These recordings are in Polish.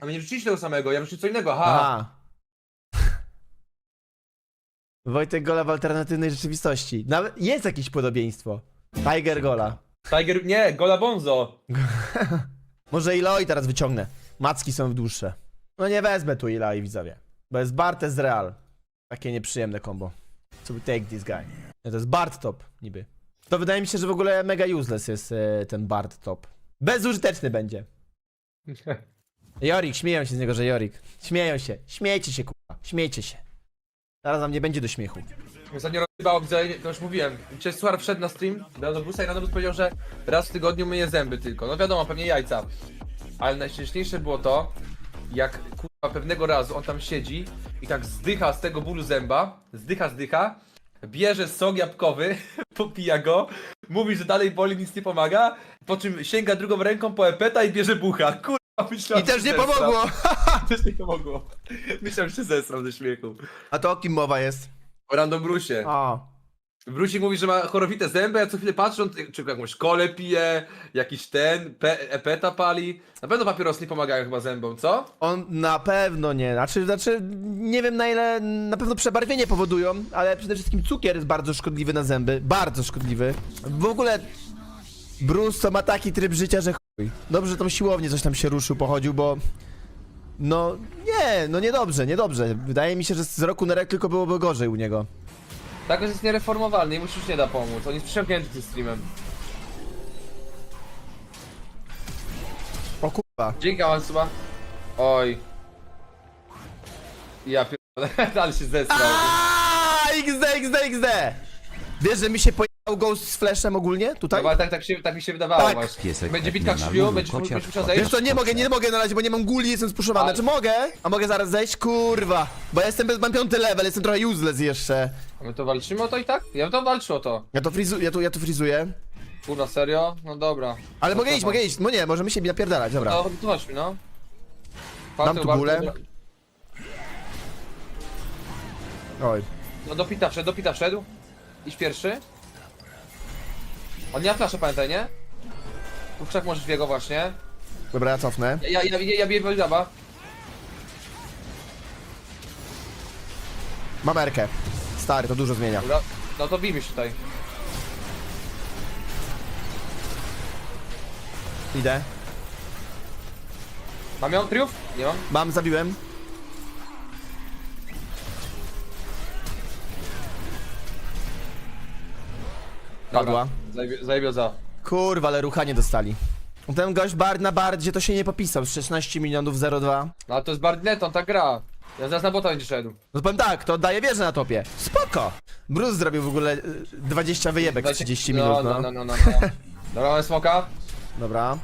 A mnie nie wrzuciliście tego samego, ja wrzuciłem co innego, aha. Aha. Wojtek Gola w alternatywnej rzeczywistości. Nawet jest jakieś podobieństwo. Tiger Gola. Tiger, nie, Gola Bonzo. Może Iloi teraz wyciągnę. Macki są dłuższe. No nie wezmę tu Iloi, widzowie. Bo jest Bart z Real. Takie nieprzyjemne combo. So we take this guy. Nie, to jest Bart top, niby. To wydaje mi się, że w ogóle mega useless jest e, ten Bart top. Bezużyteczny będzie. Jorik, śmieją się z niego, że Jorik. Śmieją się. Śmiejcie się, kurwa. Śmiejcie się. Zaraz nam nie będzie do śmiechu. Ostatnio rozbywało, widzę, to już mówiłem. Suar wszedł na stream do Randobusa i Randobus powiedział, że raz w tygodniu myje zęby tylko. No wiadomo, pewnie jajca. Ale najśmieszniejsze było to, jak kurwa pewnego razu on tam siedzi i tak zdycha z tego bólu zęba, zdycha, zdycha, bierze sok jabłkowy, popija go, mówi, że dalej boli, nic nie pomaga, po czym sięga drugą ręką po epeta i bierze bucha. Myślałem, I też że nie zesram. pomogło! Też nie pomogło. Myślałem, że się zesram ze śmiechu. A to o kim mowa jest? O Random Brusie. O. Brusik mówi, że ma chorowite zęby, ja co chwilę patrzę, on czy jakąś kolę pije, jakiś ten, pe, epeta pali. Na pewno papierosy nie pomagają chyba zębom, co? On na pewno nie. Znaczy, znaczy, nie wiem na ile, na pewno przebarwienie powodują, ale przede wszystkim cukier jest bardzo szkodliwy na zęby. Bardzo szkodliwy. W ogóle Bruce to ma taki tryb życia, że. Dobrze, że tą siłownię coś tam się ruszył, pochodził, bo... No, nie, no niedobrze, niedobrze. Wydaje mi się, że z roku na rok tylko byłoby gorzej u niego. Tak, że jest niereformowalny i mu się już nie da pomóc, on jest przysiągnięty tym streamem. O kurwa. Dzięki Awansuba. Oj. Ja pierdolę, ale się zesrał. XD, XD, XD! Wiesz, że mi się pojechał Ghost z flashem ogólnie, tutaj? No, ale tak, tak, się, tak mi się wydawało Tak. właśnie. Piesek Będzie tak bitka nie krzywiu, nalubił, będziesz kociak musiał zejść. Wiesz co, nie mogę, nie mogę na razie, bo nie mam guli, jestem spuszowany. Ale- Czy mogę? A mogę zaraz zejść? Kurwa. Bo ja jestem bez, mam piąty level, jestem trochę useless jeszcze. A my to walczymy o to i tak? Ja bym to walczył o to. Ja to frizu, ja tu, ja tu frizuję. Kurwa, serio? No dobra. Ale No mogę to iść, mogę iść. No nie, możemy się napierdalać, dobra. No, tu chodźmy, no. Dam Bardzo, tu dobra. Oj. No do pita wszedł, do pita wszedł. Idź pierwszy. On nie ma flasza, pamiętaj, nie? Tu w krzak możesz w jego właśnie. Dobra, ja cofnę. Ja, ja, ja, ja biję Belgaba. Mam erkę. Stary, to dużo zmienia. Dobra. No to bijmy się tutaj. Idę. Mam ją? Triuf? Nie mam. Mam, zabiłem. Padła. Kurwa, ale rucha nie dostali. Ten gość bar na bardzie to się nie popisał. z 16 milionów 02. No ale to jest Bardnet, on tak gra. Ja zaraz na bota będzie szedł. No powiem tak, to daje wieżę na topie. Spoko. Bruce zrobił w ogóle y, 20 wyjebek w 30 minut, no. no. No, no, no, no. no. Dobra, mamy smoka. Dobra.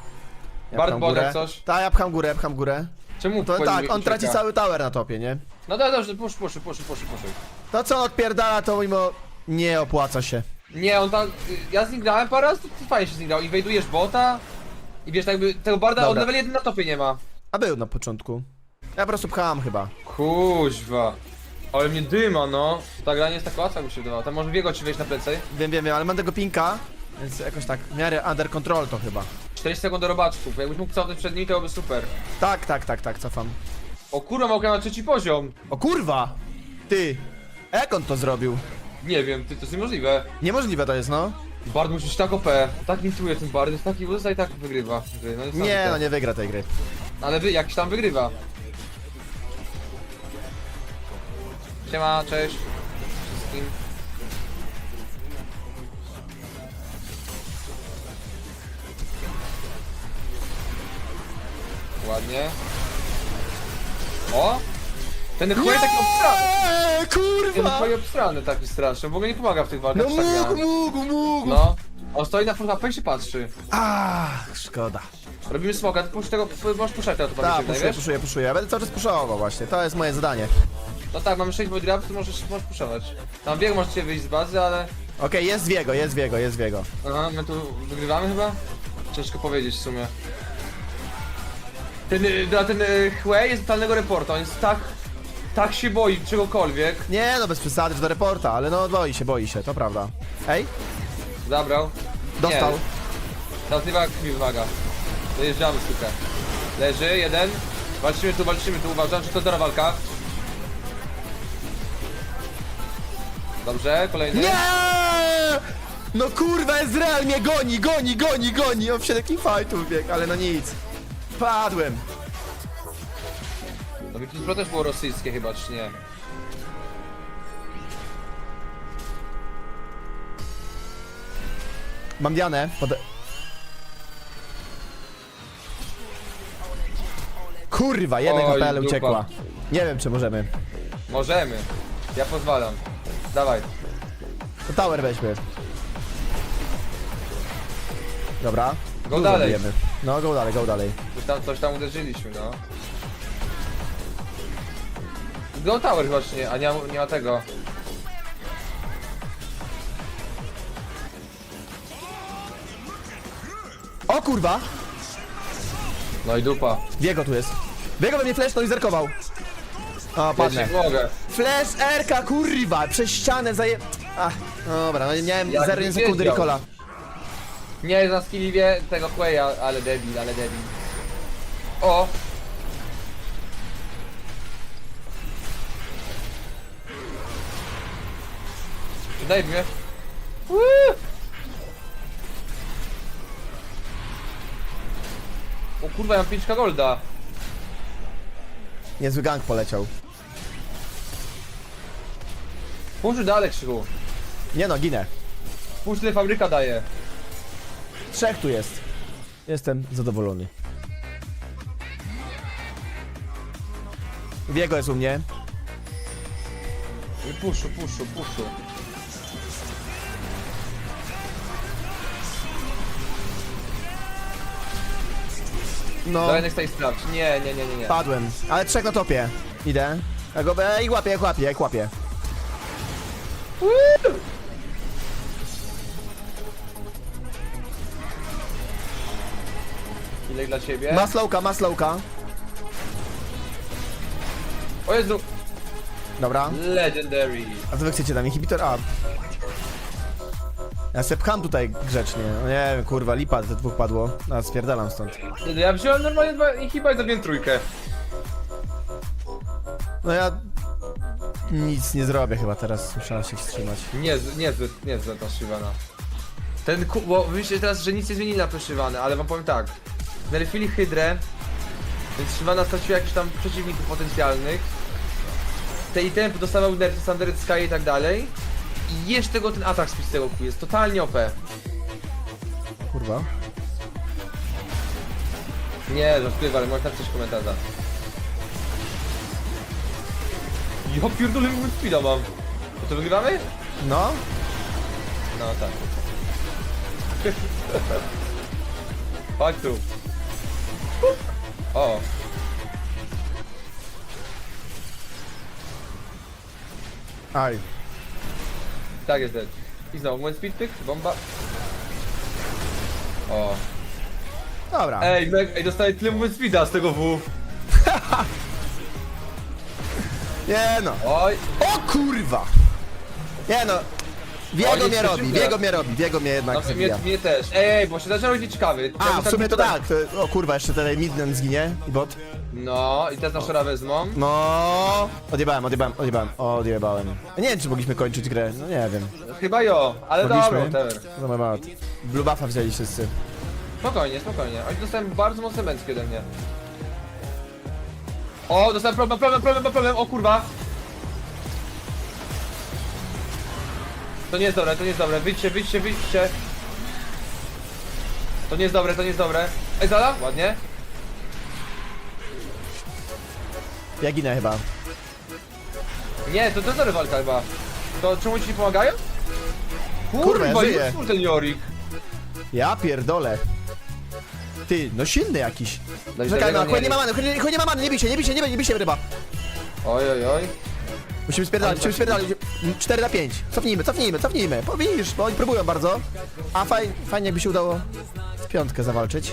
Ja Bart pcham Bodek górę. coś. Tak, ja pcham górę, pcham górę. Czemu To tak, on traci cały tower na topie, nie? No dobra, dobrze, push, push, push, push, push. To co on odpierdala, to mimo nie opłaca się. Nie, on tam. Ja z nim grałem parę razy, to fajnie się z nim grał. Inwajdujesz bota. I wiesz, tak jakby tego barda od Dobra. level 1 na topie nie ma. A był na początku. Ja po prostu pchałam chyba. Kuźwa. Ale mnie dyma, no. Ta gra nie jest tak łatwa, jak mi się wydawała. Tam może biego ci wejść na plecy. Wiem, wiem, wiem, ale mam tego pinka, więc jakoś tak w miarę under control to chyba. 40 sekund do robaczków. Jakbyś mógł cofnąć przed nim, to byłoby super. Tak, tak, tak, tak, cofam. O kurwa, mogę na trzeci poziom. O kurwa! Ty! Jak on to zrobił? Nie wiem, ty, to jest niemożliwe. Niemożliwe to jest, no. Bard musi być tak OP. Tak intuje ten Bard, jest taki usta i tak wygrywa. gry, No, Nie, niesamowite. no nie wygra tej gry. Ale wy, jakiś tam wygrywa. Siema, cześć. Wszystkim. Ładnie. O! Ten chłop taki obstrany. Eee, Ten kurwa! chłop obstrany taki straszny. W ogóle nie pomaga w tych walkach. No tak mógł, miałem. mógł, mógł! No. On stoi na full HP i się patrzy. Ach, szkoda. Robimy smoka, ty puść tego, możesz puszczać tego, to Tak, pamiętaj, puszuję, wiesz? puszuję, puszuję. Ja będę cały czas puszował właśnie, to jest moje zadanie. No tak, mamy 6 board grabs, to możesz, możesz puszować. Tam bieg możecie wyjść z bazy, ale... Okej, jest Wiego, jest Wiego, jest Wiego. Aha, my tu wygrywamy chyba? Ciężko powiedzieć w sumie. Ten, y, dla ten y, Hue jest totalnego reporta, on jest tak... Tak się boi czegokolwiek. Nie no, bez przesady, że do reporta, ale no boi się, boi się, to prawda. Ej, Zabrał. dostał. Ma krwi wymaga. Dojeżdżamy sukę. Leży, jeden. Walczymy tu, walczymy tu, uważam, że to dobra walka. Dobrze, kolejny. Nie! No kurwa, Ezreal mnie goni, goni, goni, goni. On w takim fightów biegł, ale no nic. Padłem. Pro też było rosyjskie chyba, czy nie? Mam Dianę. Pod... Kurwa, jeden Oj, HP, ale dupa. uciekła. Nie wiem, czy możemy. Możemy. Ja pozwalam. Dawaj. To tower weźmy. Dobra. Go Dużo dalej. bijemy. No, go dalej, go dalej. Coś tam, coś tam uderzyliśmy, no. Go Tower chyba, czy nie? A nie, ma- nie ma tego. O kurwa! No i dupa. Diego tu jest. Diego we mnie flash, no i zerkował. O, Ja padnę. się mogę. Flash RK, kurwa! Przez ścianę zaje... Ach, dobra, no nie miałem Jak 0,1 nie sekundy wiedział. Ricola. Nie skilliwie tego Quaya, ale debil, ale debil. O! Daj mnie. Woo! O kurwa, ja mam 5 golda. Niezły gang poleciał. Puść dalej, Krzyku. Nie no, ginę. Tyle fabryka daje. Trzech tu jest. Jestem zadowolony. Diego jest u mnie. I Puszu, puszu, puszu. No, Dawaj next time sprawdź. Nie, nie, nie, nie, nie. padłem. Ale trzech na topie. Idę. Ja go e, i łapię, jak łapię, jak łapię. Ile dla ciebie? Ma slowka, ma slowka. O Jezu! Dobra. Legendary. A co wy chcecie tam? Inhibitor? A. Ja se pcham tutaj grzecznie. No nie wiem, kurwa, lipa, te dwóch padło. A, spierdalam stąd. Ja wziąłem normalnie dwa i chyba zabiłem trójkę. No ja... Nic nie zrobię chyba teraz, muszę się wstrzymać. Nie, nie, nie, ta Shyvana. Ten ku... bo myślę teraz, że nic nie zmienili na to Shyvany, ale wam powiem tak. Nerfili Hydrę, więc Shyvana straciła jakichś tam przeciwników potencjalnych. Te itemy dostawał nerfy Standard Sky i tak dalej. I jeszcze tego ten atak z tego ku jest totalnie OP. Kurwa. Nie, żartuję, ale można coś komentarza. Ja pierdolę, movement speeda mam. To, to wygrywamy? No, No tak. Chodź tu. O. aj. Tak jest dead. I znowu moment speed pyk, bomba. O. Dobra. Ej, meg, ej, dostaję tyle moment speeda z tego W. Nie no. Oj. O kurwa! Nie no. Wiego mnie robi. Wiego mnie robi, Wiego mnie jednak No mnie, zabija. mnie też. Ej, bo się zaczął być ciekawy. A, Jakby w sumie to tutaj- tak. To, o kurwa, jeszcze tutaj Midland zginie i bot. No, i teraz na szora wezmą. No. Odjebałem, odjebałem, odjebałem, odjebałem. Nie wiem, czy mogliśmy kończyć grę, no nie wiem. Chyba jo, ale dobra, Mogliśmy? whatever. No my bad. Blue buffa wzięli wszyscy. Spokojnie, spokojnie. Oni dostałem bardzo mocne męskie ode mnie. O, dostałem problem, problem, problem, problem, o kurwa! To nie jest dobre, to nie jest dobre. Wyjdźcie, wyjdźcie, wyjdźcie. To nie jest dobre, to nie jest dobre. Ej, Zala? Ładnie. Ja ginę chyba. Nie, to to dobra walka chyba. To czemu ci nie pomagają? Kurwa, ja żyję. useful ten Jorik. Ja pierdolę. Ty, no silny jakiś. No Czekaj, no, chuj nie- nie ma many, chuj nie, chuj nie ma many, nie bij się, nie bij się, nie bij, nie bij się, ryba. Oj, oj, oj. Musimy spierdalać, musimy spierdalać. 4 na 5. Cofnijmy, cofnijmy, cofnijmy. Bo widzisz, bo oni próbują bardzo. A fajnie, fajnie jakby się udało z piątkę zawalczyć.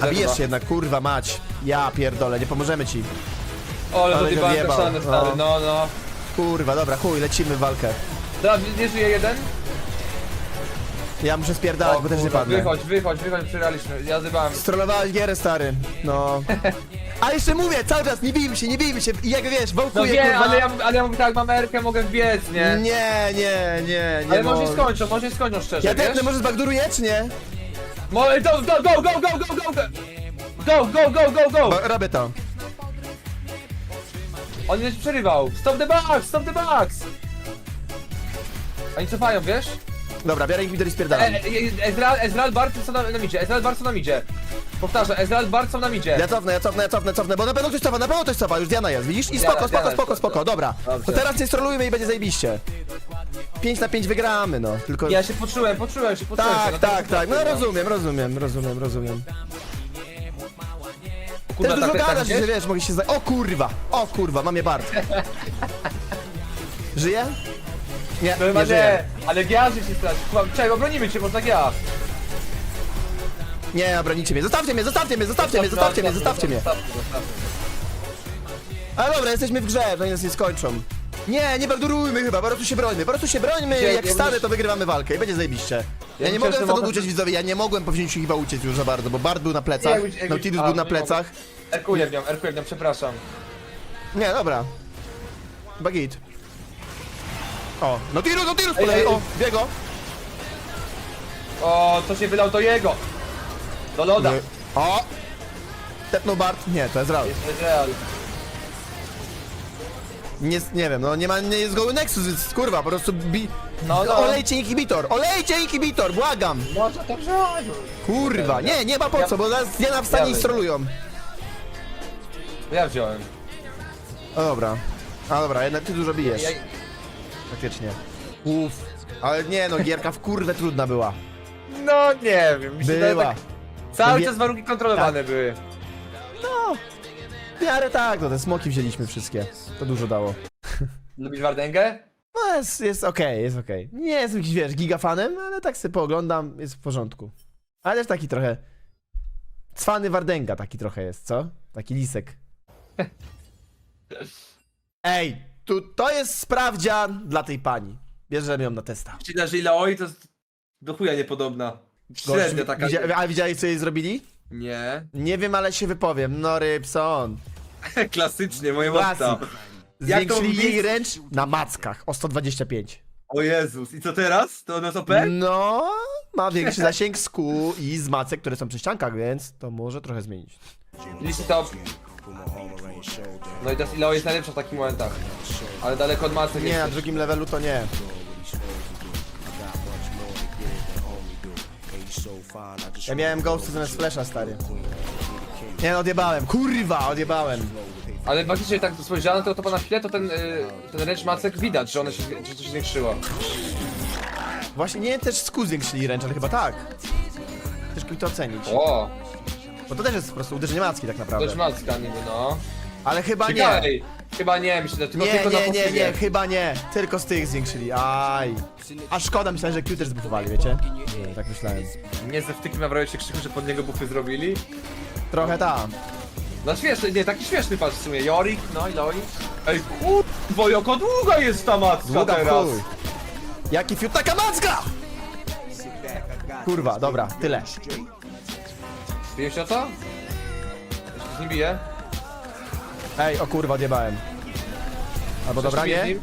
A bijesz się jednak, kurwa mać. Ja pierdolę, nie pomożemy ci. O, ale to go wjebał, stary, stary, no, no. Kurwa, dobra, chuj, lecimy w walkę. Dobra, nie żyje jeden? Ja muszę spierdalać, bo też nie padnę. Wychodź, wychodź, wychodź, przegraliśmy. Ja zybałem. Strollowałeś gierę, stary. No. A jeszcze mówię, cały czas, nie bijmy się, nie bijmy się. I jak wiesz, No wałkuję, wiem, kurwa. ale ja, ale ja mówię tak, mam Erkę, mogę wbiec, nie? Nie, nie, nie, nie Ale może mogę. skończą, może skończą szczerze, Ja wiesz? tepnę, może zbagduruję, czy nie? Mo go, go, go, go, go, go, go, go! Go, go, go, go, go! Bo, robię to. On mnie przerywał. Stop the box, stop the box! Oni cofają, wiesz? Dobra, biorę inhibitor i spierdalam. e, e, Ezreal, Ezreal Bart są na, na midzie, Ezreal Bart są na midzie. Powtarzam, Ezreal Bart są na midzie. Ja cofnę, ja cofnę, ja cofnę, cofnę, bo na pewno ktoś cofa, na pewno ktoś cofa, już Diana jest, widzisz? I Diana, spoko, spoko, Diana spoko, spoko, dobra. Dobrze. To teraz nie strolujmy i będzie zajebiście. 5 na 5 wygramy, no, tylko... Ja się poczułem, poczułem się, poczułem się. Tak, no tak, to- tak, no rozumiem, rozumiem, rozumiem, rozumiem. Kurwa, Też dużo tak- tak gadasz, gdzieś? że wiesz, mogę się za... O kurwa, o kurwa, mam je Bart. Żyje? Nie, No chyba nie nie, ale Giarzy się straci. Czekaj, obronimy cię, bo tak ja. Nie, obronicie mnie, zostawcie mnie, zostawcie mnie, zostawcie mnie, zostawcie mnie, zostawcie mnie. Ale dobra, jesteśmy w grze, że oni nas nie skończą. Nie, nie bagdurujmy chyba, po prostu się brońmy, po prostu się brońmy, Ja- jak ja myślę- to wygrywamy walkę i będzie zajebiście. Ja, Ja nie mogłem że stąd mogę- uciec widzowie, ja nie mogłem po wzięciu chyba uciec już za bardzo, bo Bart był na plecach, jakbyś- jakbyś- Nautilus a, był na nie plecach. Erkuję w nią, erkuję w nią, przepraszam. Nie, dobra. Bagit. O, Nautilus, Nautilus Ej, polej, ej, o, biego. O, to się wylał do jego. Do loda. Nie. O! Tepnął Bart? Nie, to jest Real. Jest Ezreal. Nie, nie wiem, no nie ma, nie jest goły Nexus, więc kurwa, po prostu bi... No, no. Olejcie inhibitor, olejcie inhibitor, błagam! Może to wziąć. Kurwa, nie, nie ma po co, bo zaraz Diana wstanie Ja i strolują. Ja wziąłem. O dobra. A dobra, jednak ty dużo bijesz. Ja, Faktycznie. Uff. Ale nie no, gierka w kurwę trudna była. no nie wiem, mi się Była. tak, cały Wie- czas warunki kontrolowane były. No. W miarę tak, no te smoki wzięliśmy wszystkie. To dużo dało. Lubisz Wardęgę? No jest, jest okej, jest okej. Nie jestem jakiś, wiesz, gigafanem, ale tak sobie pooglądam, jest w porządku. Ale też taki trochę... Cwany Wardęga taki trochę jest, co? Taki lisek. Ej, tu, to jest sprawdzian dla tej pani. Bierzemy ją na testa. Myślę, że Ilaoi to jest do chuja niepodobna. Średnia taka. Widzia, a widziałeś co jej zrobili? Nie. Nie wiem, ale się wypowiem. No Rybson. Klasycznie, moje Klasyk. mocno. Jak to Zwiększyli jej ręcz na mackach o 125. O Jezus, i co teraz? To jest OP? No, ma większy zasięg z kół i z macek, które są przy ściankach, więc to może trochę zmienić. Listy top. No i teraz Ilaoi jest najlepsza w takich momentach. Ale daleko od masy Nie, na drugim levelu to nie. Ja miałem Ghosta zamiast Flasha, stary. Nie, odjebałem. Kurwa, odjebałem. Ale faktycznie tak spojrzałem to, to po na chwilę, to ten, y, ten ręcz macek widać, że one się, że się zwiększyło. Właśnie, nie też z kół zwiększyli ręcz, ale chyba tak. Ciężko mi to ocenić. O, Bo to też jest po prostu uderzenie macki tak to naprawdę. już macka niby, no. Ale chyba nie. Chyba nie, myślę, że tylko, Nie, tylko na nie, nie, nie, chyba nie. Tylko z tych zwiększyli. Aj. A szkoda, myślałem, że Q też zbufowali, wiecie? Nie, tak myślałem. Nie ze wtykiem na wrocie krzyku, że pod niego bufy zrobili. Trochę tam. No śmieszny, nie, taki śmieszny patrz w sumie. Jorik, no i Loi. Ej, kurwa, jaka długa jest ta macka Długa teraz. chuj. Jaki fiut, taka macka! Kurwa, dobra, tyle. O to? Jeszcze z nim bije. Ej, o kurwa, odjebałem. Albo dobra, nie?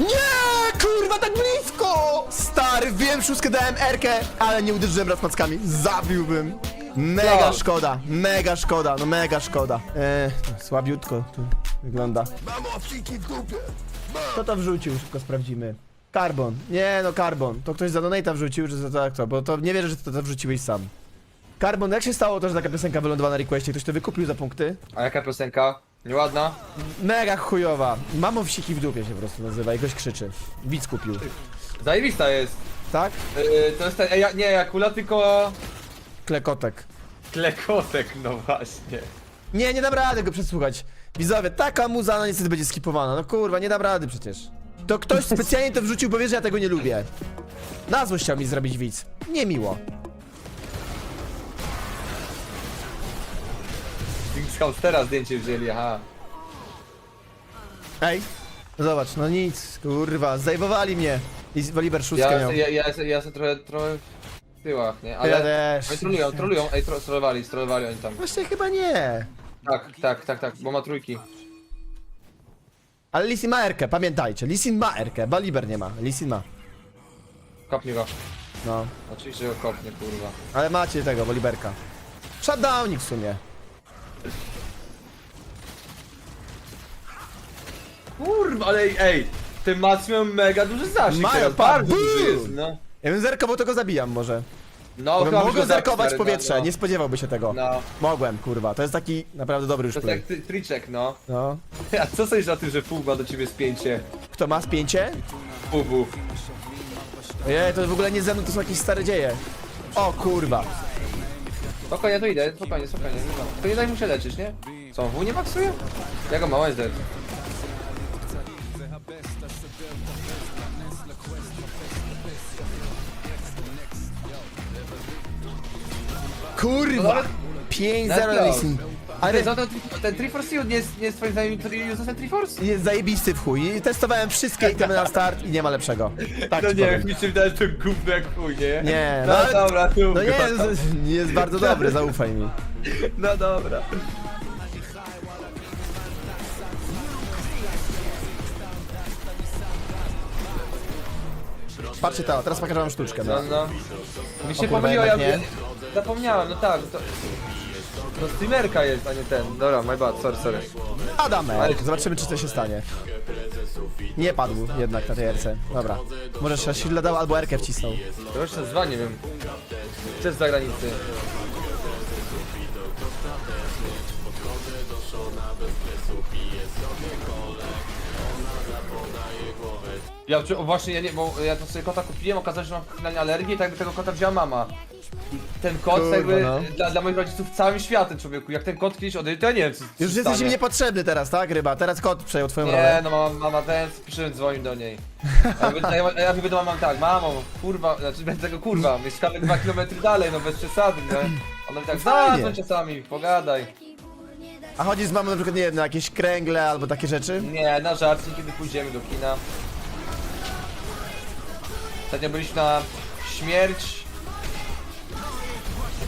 Nie, kurwa, tak blisko! Stary, wiem, szóstkę dałem Erkę, ale nie uderzyłem raz mackami. Zabiłbym. Mega Tak. szkoda, mega szkoda, no mega szkoda. Eee, słabiutko tu wygląda. Kto to wrzucił? Szybko sprawdzimy. Carbon. Nie no, Carbon. To ktoś za donata wrzucił, czy za to jak to? Bo to nie wierzę, że ty to wrzuciłeś sam. Carbon, jak się stało to, że taka piosenka wylądowała na requestie? Ktoś to wykupił za punkty? A jaka piosenka? Nieładna? Mega chujowa. Mamo wsiki w dupie się po prostu nazywa i ktoś krzyczy. Widz kupił. Zajebista jest. Tak? Yy, to jest ten, e, ja, nie Jakula, tylko Klekotek. Klekotek, no właśnie. Nie, nie dam rady go przesłuchać. Widzowie, taka muza no niestety będzie skipowana. No kurwa, nie dam rady przecież. To ktoś specjalnie to wrzucił, bo wie, że ja tego nie lubię. Na złość chciał mi zrobić widz. Niemiło. Scout teraz zdjęcie wzięli, aha. Ej, zobacz, no nic, kurwa, zajwowali mnie. I Woliber szóstkę Ja, miał. ja, ja, ja, ja sobie trochę, trochę w tyłach, nie? Ja Ale też. oni trolują, trolują, ej, tro, trollowali, trollowali oni tam. Właśnie chyba nie. Tak, tak, tak, tak, bo ma trójki. Ale Lisin ma Erkę, pamiętajcie. Lisin ma Erkę, Baliber nie ma. Lisin ma. Kopnij go. No. Oczywiście go kopnie, kurwa. Ale macie tego, Boliberka. Shutdownik w sumie. Kurwa, ale ej, ej, te macy mają mega duży zasięg Mają, teraz, pa- bardzo boom! duży jest, no. Ja bym zerkował, to go zabijam może. No, Mogę, byś go zerkować zabił, powietrze, no. nie spodziewałby się tego. No, Mogłem, kurwa. To jest taki naprawdę dobry już to jest jak ty- triczek, no. No. A co sądzisz na tym, że pół ma do ciebie spięcie? Kto ma spięcie? Pół. Ojej, to w ogóle nie ze mną, to są jakieś stare dzieje. O kurwa. Spokojnie, to idę, spokojnie, spokojnie, nie ma. To nie daj mu się leczyć, nie? Co, on W nie maksuje? Ja go mam, jest Kurwa! No nawet- 5-0 nawet Lisin. Ale Ale co, ten, ten Triforce Shield nie jest, nie jest twoim zdaniem useless Triforce? jest zajebisty w chuj. I Testowałem wszystkie itemy na start i nie ma lepszego. Tak No ci nie, powiem. mi się wydaje, że to gówno jak chuj, nie? Nie, no, no dobra, tu No jest, jest bardzo dobry, zaufaj mi. No dobra. Patrzcie to, teraz pokażę wam sztuczkę. No, No. no. Mi się pomyliło, ja jednak nie. Zapomniałem, no tak, to... To streamerka jest, a nie ten. Dobra, my bad, sorry, sorry. Adamek, zobaczymy czy to się stanie. Nie padł jednak na tej erce. Dobra. Może się shielda dał albo erkę wcisnął. To się nazywa, nie wiem. Czy z zagranicy. Ja czy, o, właśnie, ja nie, bo ja to sobie kota kupiłem, okazało się, że mam finalnie alergię i tak jakby tego kota wzięła mama. I ten kot Kurwa, jakby no. dla, dla moich rodziców całym światem, człowieku. Jak ten kot kiedyś odejdzie, to ja nie wiem, co co Już się jesteś stanie. mi niepotrzebny teraz, tak ryba? Teraz kot przejął twoją Nie, rolę. no mama, mama ten, piszę, dzwonił do niej. A ja, mówię- a ja, a ja mówię do mamy tak, mamo, kurwa, znaczy bez tego kurwa, mieszkamy dwa kilometry dalej, no bez przesady, nie? Ona mi tak, Fajnie. zadzwoń czasami, pogadaj. A chodzisz z mamą na przykład, nie wiem, na jakieś kręgle albo takie rzeczy? Nie, na żarcie, kiedy pójdziemy do kina. Ostatnio byliśmy na śmierć...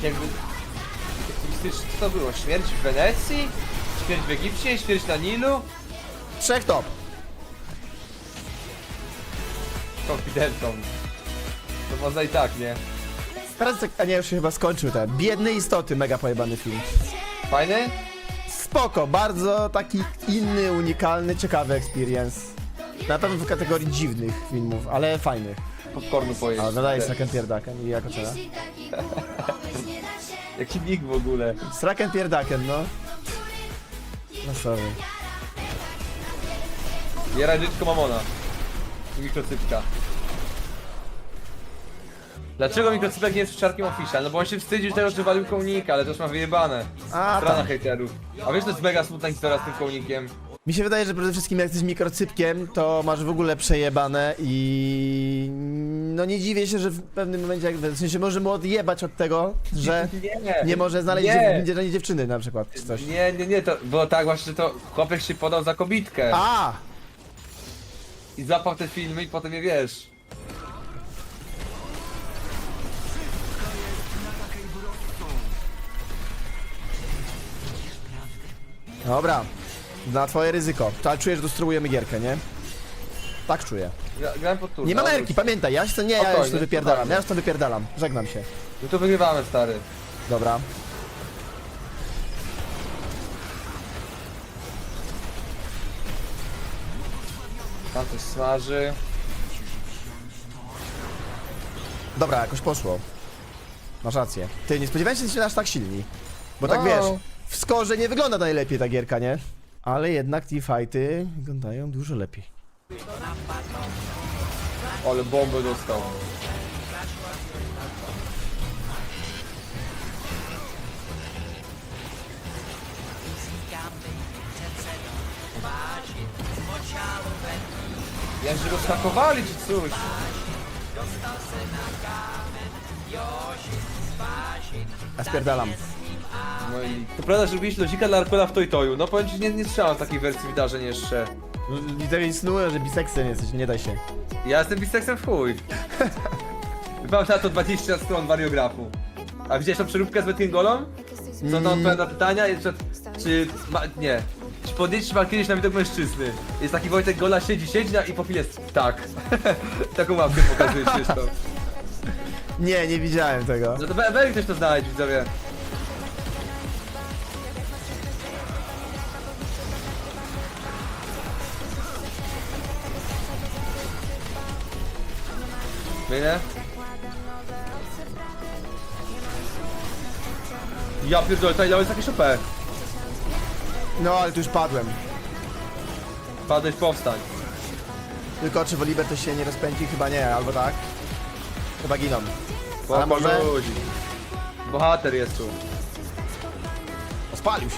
Tak jakby... Co to było? Śmierć w Wenecji? Śmierć w Egipcie? Śmierć na Nilu? Trzech top. Konfidentą. To można i tak, nie? Teraz tak, a nie, już się chyba skończył ten. Biedne istoty, mega pojebany film. Fajny? Spoko, bardzo taki inny, unikalny, ciekawy experience. Na pewno w kategorii dziwnych filmów, ale fajnych. Popcornu pojeść. A nadaje Też. Straken Pierdaken i jak ocena? Jaki nick w ogóle? Straken Pierdaken, no. No sorry. Jaraj dziecko mamona. I mikrocypka. Dlaczego mikrocypek nie jest czarkiem official? No bo on się wstydził tego, że walił kołnika, ale to już ma wyjebane. A, Strona tam. hejterów. A wiesz, to jest mega smutna historia z tym kołnikiem. Mi się wydaje, że przede wszystkim jak jesteś mikrocypkiem, to masz w ogóle przejebane i... No nie dziwię się, że w pewnym momencie, jak w sensie może mu odjebać od tego, że Nie, może znaleźć nie. dziew- dziewczyny na przykład, czy coś. Nie, nie, nie, to było tak właśnie, to chłopiec się podał za kobitkę A! i złapał te filmy i potem je wiesz. Dobra, na twoje ryzyko. Ale czuję, że tu spróbujemy gierkę, nie? Tak czuję. Gra, grałem pod turno. Nie ma nerki, pamiętaj, ja się to nie, ja już to wypierdalam, spokojnie. ja już to wypierdalam. Żegnam się. No to wygrywamy, stary. Dobra. Tam coś smaży. Dobra, jakoś poszło. Masz rację. Ty, nie spodziewałem się, że się aż tak silni. Bo tak No. wiesz, w skorze nie wygląda najlepiej ta gierka, nie? Ale jednak te fighty wyglądają dużo lepiej. Ale bombę dostał. Jak się rozhakowali czy coś? Ja spierdalam. No i... To prawda, że robiliście lozika dla Arkona w Toy-Toyu. No powiem ci, nie, nie słyszałem takiej wersji wydarzeń jeszcze. Widzę insynuuję, że biseksem jesteś, nie daj się. Ja jestem biseksem w chuj. Mam na to 20 stron wariografu. A widziałeś tą przeróbkę z Wetkin Golą? Co on odpowiada na pytania? Jeszcze, czy... Ma, nie. Czy podjęliście pan kiedyś na widok mężczyzny? Jest taki Wojtek Gola, siedzi, siedzi na, i po chwili jest... Tak. Taką łapkę pokazuje Krzysztof. Nie, nie widziałem tego. No to we- weź ktoś to znaleźć, widzowie. Wyjdę? Ja pierdolę, to jest jakieś OP. No, ale tu już padłem. Padłeś, powstań. Tylko czy Woliber to się nie rozpędzi? Chyba nie, albo tak. Chyba giną. Ale może- ludzi. Bohater jest tu. Spalił się.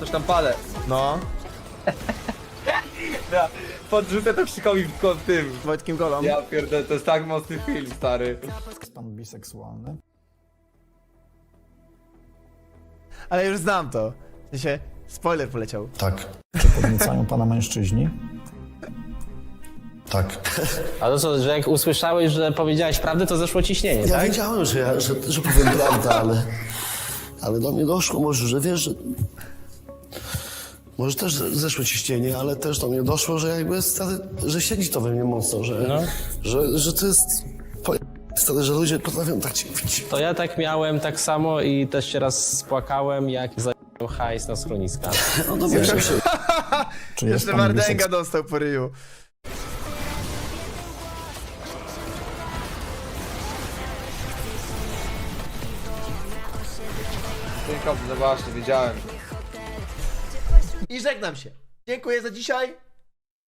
Coś tam palę. No, podrzucę to krzykowi w, w tym. Wojtkiem Golą. Ja pierdolę, to jest tak mocny film, stary. Jest pan biseksualny? Ale już znam to. W sensie, spoiler poleciał. Tak. Czy podniecają pana mężczyźni? Tak. A to co, że jak usłyszałeś, że powiedziałeś prawdę, to zeszło ciśnienie, Ja tak? wiedziałem, że, ja, że, że powiem prawdę, ale, ale do mnie doszło może, że wiesz, że może też zeszło ciśnienie, ale też do mnie doszło, że jakby stary, że siedzi to we mnie mocno, że, No. że, że to jest stary, że ludzie potrafią tak cię mówić. To ja tak miałem tak samo i też się raz spłakałem, jak zająłem hajs na schroniska. No się. Czy jest Jeszcze Wardęga dostał po ryju. No właśnie, wiedziałem. I żegnam się. Dziękuję za dzisiaj.